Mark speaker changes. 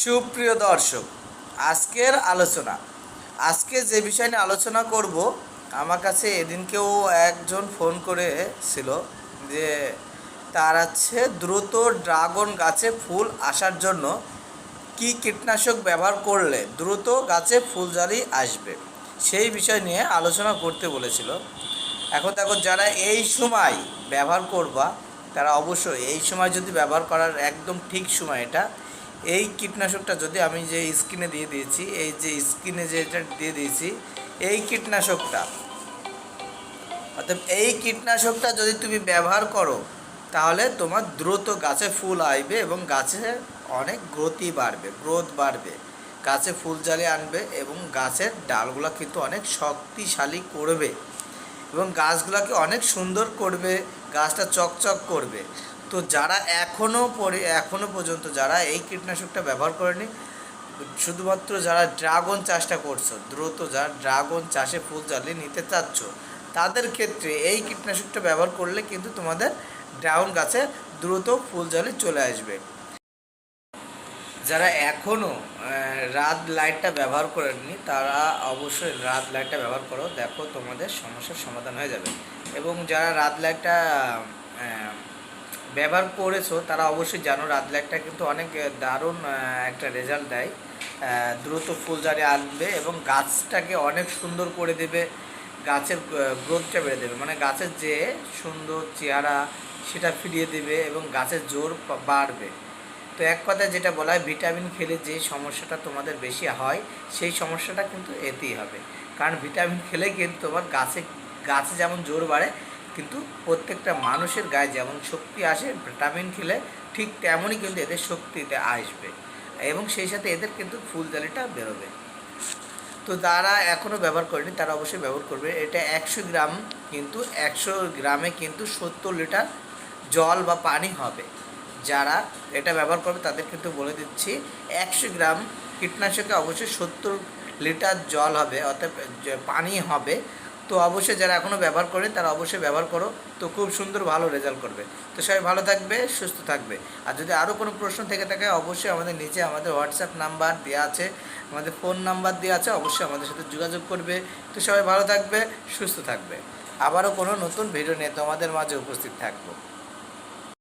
Speaker 1: সুপ্রিয় দর্শক, আজকের আলোচনা। আজকে যে বিষয় নিয়ে আলোচনা করব, আমার কাছে এদিনকেও একজন ফোন করেছিল যে তার আছে দ্রুত ড্রাগন গাছে ফুল আসার জন্য কি কীটনাশক ব্যবহার করলে দ্রুত গাছে ফুলজালি আসবে, সেই বিষয় নিয়ে আলোচনা করতে বলেছিল। এখন দেখো, যারা এই সময় ব্যবহার করবা, তারা অবশ্যই এই সময় যদি ব্যবহার করার একদম ঠিক সময় এটা এই কীটনাশকটা যদি আমি যে স্কিনে দিয়ে দিয়েছি, এই যে স্কিনে যে এটা দিয়ে দিয়েছি, এই কীটনাশকটা, অর্থাৎ এই কীটনাশকটা যদি তুমি ব্যবহার করো, তাহলে তোমার দ্রুত গাছে ফুল আসবে এবং গাছে অনেক গ্রোথই বাড়বে, গ্রোথ বাড়বে। গাছে ফুল জালি আনবে এবং গাছের ডালগুলো কিন্তু অনেক শক্তিশালী করবে এবং গাছগুলোকে অনেক সুন্দর করবে, গাছটা চকচক করবে। তো যারা এখনও পরে এখনও পর্যন্ত যারা এই কীটনাশকটা ব্যবহার করেনি, শুধুমাত্র যারা ড্রাগন চাষটা করছ, দ্রুত যারা ড্রাগন চাষে ফুল জ্বালিয়ে নিতে চাচ্ছ, তাদের ক্ষেত্রে এই কীটনাশকটা ব্যবহার করলে কিন্তু তোমাদের ড্রাগন গাছে দ্রুত ফুল জ্বালি চলে আসবে। যারা এখনও রাত লাইটটা ব্যবহার করেননি, তারা অবশ্যই রাত লাইটটা ব্যবহার করো। দেখো তোমাদের সমস্যার সমাধান হয়ে যাবে। এবং যারা রাত লাইটটা ব্যবহার করেছ, তারা অবশ্যই জানো রাত লাইটটা কিন্তু অনেক দারুণ একটা রেজাল্ট দেয়। দ্রুত ফুলজারি আনবে এবং গাছটাকে অনেক সুন্দর করে দেবে, গাছের গ্রোথটা বেড়ে দেবে। মানে গাছের যে সুন্দর চেহারা, সেটা ফিরিয়ে দেবে এবং গাছের জোর বাড়বে। তো এক কথায় যেটা বলা হয় ভিটামিন খেলে যে সমস্যাটা তোমাদের বেশি হয়, সেই সমস্যাটা কিন্তু এতেই হবে। কারণ ভিটামিন খেলে কিন্তু তোমার গাছে গাছে যেমন জোর বাড়ে কিন্তু প্রত্যেকটা মানুষের গায়ে যেমন শক্তি আসে, ভিটামিন খেলে ঠিক তেমনই কিন্তু এদের শক্তিতে আসবে এবং সেই সাথে এদের কিন্তু ফুলজালিটা বেরোবে। তো যারা এখনও ব্যবহার করেনি, তারা অবশ্যই ব্যবহার করবে। এটা একশো গ্রাম কিন্তু, একশো গ্রামে কিন্তু সত্তর লিটার জল বা পানি হবে। যারা এটা ব্যবহার করবে, তাদের কিন্তু বলে দিচ্ছি, একশো গ্রাম কীটনাশকে অবশ্যই সত্তর লিটার জল হবে, অর্থাৎ পানি হবে তো অবশ্যই যারা এখনও ব্যবহার করে তারা অবশ্যই ব্যবহার করো। তো খুব সুন্দর ভালো রেজাল্ট করবে। তো সবাই ভালো থাকবে, সুস্থ থাকবে। আর যদি আরও কোনো প্রশ্ন থেকে থাকে, অবশ্যই আমাদের নিচে আমাদের হোয়াটসঅ্যাপ নাম্বার দেওয়া আছে, আমাদের ফোন নাম্বার দেওয়া আছে, অবশ্যই আমাদের সাথে যোগাযোগ করবে। তো সবাই ভালো থাকবে, সুস্থ থাকবে। আবারও কোনো নতুন ভিডিও নিয়ে তোমাদের মাঝে উপস্থিত থাকব।